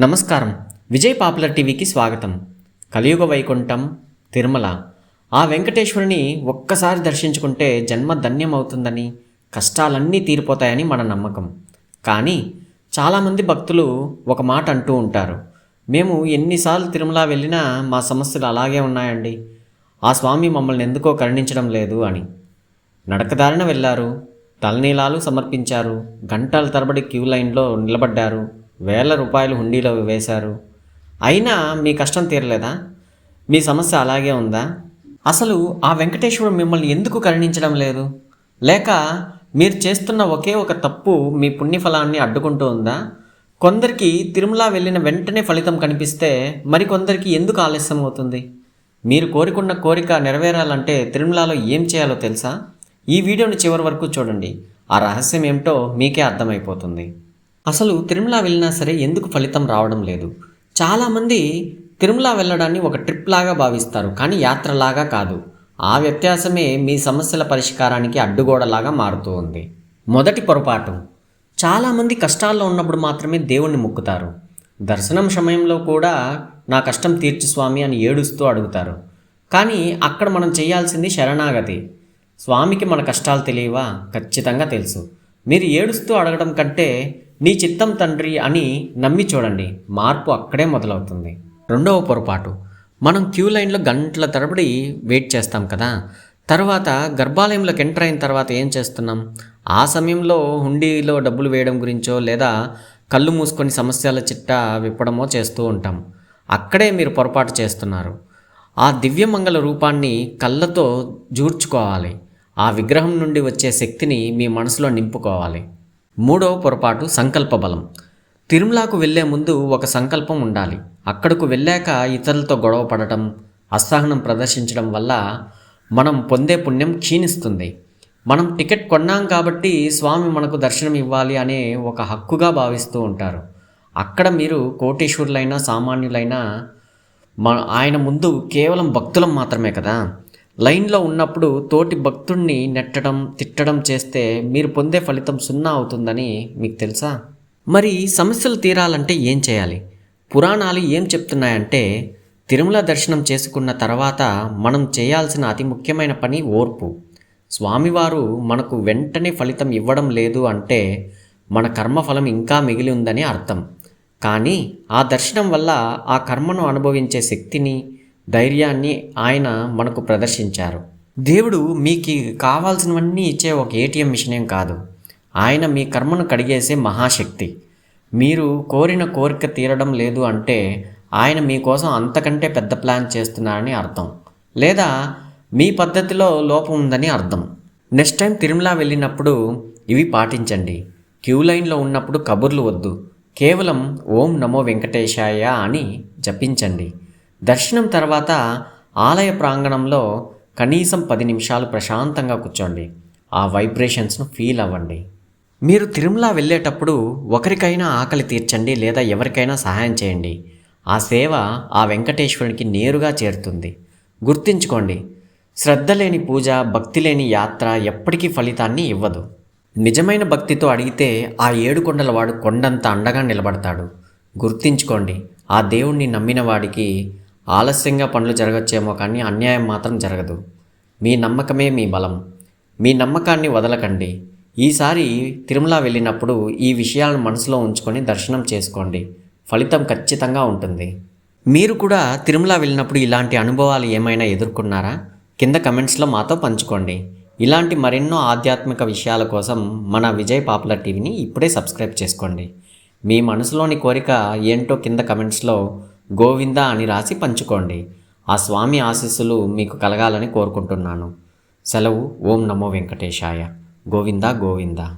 నమస్కారం. విజయ్ పాపులర్ టీవీకి స్వాగతం. కలియుగ వైకుంఠం తిరుమల. ఆ వెంకటేశ్వరుని ఒక్కసారి దర్శించుకుంటే జన్మ ధన్యమవుతుందని కష్టాలన్నీ తీరిపోతాయని మన నమ్మకం. కానీ చాలామంది భక్తులు ఒక మాట అంటూ ఉంటారు. మేము ఎన్నిసార్లు తిరుమల వెళ్ళినా మా సమస్యలు అలాగే ఉన్నాయండి. ఆ స్వామి మమ్మల్ని ఎందుకో కరుణించడం లేదు అని. నడకదారిన వెళ్ళారు. తలనీలాలు సమర్పించారు. గంటల తరబడి క్యూ లైన్లో నిలబడ్డారు. వేల రూపాయలు హుండీలో వేశారు. అయినా మీ కష్టం తీరలేదా? మీ సమస్య అలాగే ఉందా? అసలు ఆ వెంకటేశ్వరుడు మిమ్మల్ని ఎందుకు కరుణించడం లేదు? లేక మీరు చేస్తున్న ఒకే ఒక తప్పు మీ పుణ్యఫలాన్ని అడ్డుకుంటూ ఉందా? కొందరికి తిరుమల వెళ్ళిన వెంటనే ఫలితం కనిపిస్తే మరికొందరికి ఎందుకు ఆలస్యం అవుతుంది? మీరు కోరుకున్న కోరిక నెరవేరాలంటే తిరుమలలో ఏం చేయాలో తెలుసా? ఈ వీడియోని చివరి వరకు చూడండి. ఆ రహస్యం ఏమిటో మీకే అర్థమైపోతుంది. అసలు తిరుమల వెళ్ళినా సరే ఎందుకు ఫలితం రావడం లేదు? చాలామంది తిరుమల వెళ్ళడాన్ని ఒక ట్రిప్ లాగా భావిస్తారు కానీ యాత్రలాగా కాదు. ఆ వ్యత్యాసమే మీ సమస్యల పరిష్కారానికి అడ్డుగోడలాగా మారుతూ ఉంది. మొదటి పొరపాటు. చాలామంది కష్టాల్లో ఉన్నప్పుడు మాత్రమే దేవుణ్ణి మొక్కుతారు. దర్శనం సమయంలో కూడా నా కష్టం తీర్చు స్వామి అని ఏడుస్తూ అడుగుతారు. కానీ అక్కడ మనం చేయాల్సింది శరణాగతి. స్వామికి మన కష్టాలు తెలియవా? ఖచ్చితంగా తెలుసు. మీరు ఏడుస్తూ అడగడం కంటే నీ చిత్తం తండ్రి అని నమ్మి చూడండి. మార్పు అక్కడే మొదలవుతుంది. రెండవ పొరపాటు. మనం క్యూ లైన్లో గంటల తరబడి వెయిట్ చేస్తాం కదా. తర్వాత గర్భాలయంలోకి ఎంటర్ అయిన తర్వాత ఏం చేస్తున్నాం? ఆ సమయంలో హుండీలో డబ్బులు వేయడం గురించో లేదా కళ్ళు మూసుకొని సమస్యల చిట్టా విప్పడమో చేస్తూ ఉంటాం. అక్కడే మీరు పొరపాటు చేస్తున్నారు. ఆ దివ్యమంగళ రూపాన్ని కళ్ళతో జూర్చుకోవాలి. ఆ విగ్రహం నుండి వచ్చే శక్తిని మీ మనసులో నింపుకోవాలి. మూడవ పొరపాటు సంకల్ప బలం. తిరుమలకు వెళ్ళే ముందు ఒక సంకల్పం ఉండాలి. అక్కడకు వెళ్ళాక ఇతరులతో గొడవ పడటం అసహనం ప్రదర్శించడం వల్ల మనం పొందే పుణ్యం క్షీణిస్తుంది. మనం టికెట్ కొన్నాం కాబట్టి స్వామి మనకు దర్శనం ఇవ్వాలి అనే ఒక హక్కుగా భావిస్తూ ఉంటారు. అక్కడ మీరు కోటీశ్వరులైనా సామాన్యులైనా మన ఆయన ముందు కేవలం భక్తులం మాత్రమే కదా? లైన్లో ఉన్నప్పుడు తోటి భక్తుణ్ణి నెట్టడం తిట్టడం చేస్తే మీరు పొందే ఫలితం సున్నా అవుతుందని మీకు తెలుసా? మరి సమస్యలు తీరాలంటే ఏం చేయాలి? పురాణాలు ఏం చెప్తున్నాయంటే తిరుమల దర్శనం చేసుకున్న తర్వాత మనం చేయాల్సిన అతి ముఖ్యమైన పని ఓర్పు. స్వామివారు మనకు వెంటనే ఫలితం ఇవ్వడం లేదు అంటే మన కర్మఫలం ఇంకా మిగిలి ఉందని అర్థం. కానీ ఆ దర్శనం వల్ల ఆ కర్మను అనుభవించే శక్తిని ధైర్యాన్ని ఆయన మనకు ప్రదర్శించారు. దేవుడు మీకు కావాల్సినవన్నీ ఇచ్చే ఒక ఏటీఎం మిషన్ ఏం కాదు. ఆయన మీ కర్మను కడిగేసే మహాశక్తి. మీరు కోరిన కోరిక తీరడం లేదు అంటే ఆయన మీకోసం అంతకంటే పెద్ద ప్లాన్ చేస్తున్నారని అర్థం. లేదా మీ పద్ధతిలో లోపం ఉందని అర్థం. నెక్స్ట్ టైం తిరుమల వెళ్ళినప్పుడు ఇవి పాటించండి. క్యూ లైన్లో ఉన్నప్పుడు కబుర్లు వద్దు. కేవలం ఓం నమో వెంకటేశాయ అని జపించండి. దర్శనం తర్వాత ఆలయ ప్రాంగణంలో కనీసం పది నిమిషాలు ప్రశాంతంగా కూర్చోండి. ఆ వైబ్రేషన్స్ను ఫీల్ అవ్వండి. మీరు తిరుమల వెళ్ళేటప్పుడు ఒకరికైనా ఆకలి తీర్చండి లేదా ఎవరికైనా సహాయం చేయండి. ఆ సేవ ఆ వెంకటేశ్వరునికి నేరుగా చేరుతుంది. గుర్తించుకోండి శ్రద్ధ లేని పూజ భక్తి లేని యాత్ర ఎప్పటికీ ఫలితాన్ని ఇవ్వదు. నిజమైన భక్తితో అడిగితే ఆ ఏడు కొండల వాడు కొండంత అండగా నిలబడతాడు. గుర్తించుకోండి ఆ దేవుణ్ణి నమ్మిన వాడికి ఆలస్యంగా పనులు జరగచ్చేమో కానీ అన్యాయం మాత్రం జరగదు. మీ నమ్మకమే మీ బలం. మీ నమ్మకాన్ని వదలకండి. ఈసారి తిరుమల వెళ్ళినప్పుడు ఈ విషయాలను మనసులో ఉంచుకొని దర్శనం చేసుకోండి. ఫలితం ఖచ్చితంగా ఉంటుంది. మీరు కూడా తిరుమల వెళ్ళినప్పుడు ఇలాంటి అనుభవాలు ఏమైనా ఎదుర్కొన్నారా? కింద కమెంట్స్లో మాతో పంచుకోండి. ఇలాంటి మరెన్నో ఆధ్యాత్మిక విషయాల కోసం మన విజయ్ పాపులర్ టీవీని ఇప్పుడే సబ్స్క్రైబ్ చేసుకోండి. మీ మనసులోని కోరిక ఏంటో కింద కమెంట్స్లో గోవింద అని రాసి పంచుకోండి. ఆ స్వామి ఆశీస్సులు మీకు కలగాలని కోరుకుంటున్నాను. సెలవు. ఓం నమో వెంకటేశాయ. గోవిందా గోవిందా.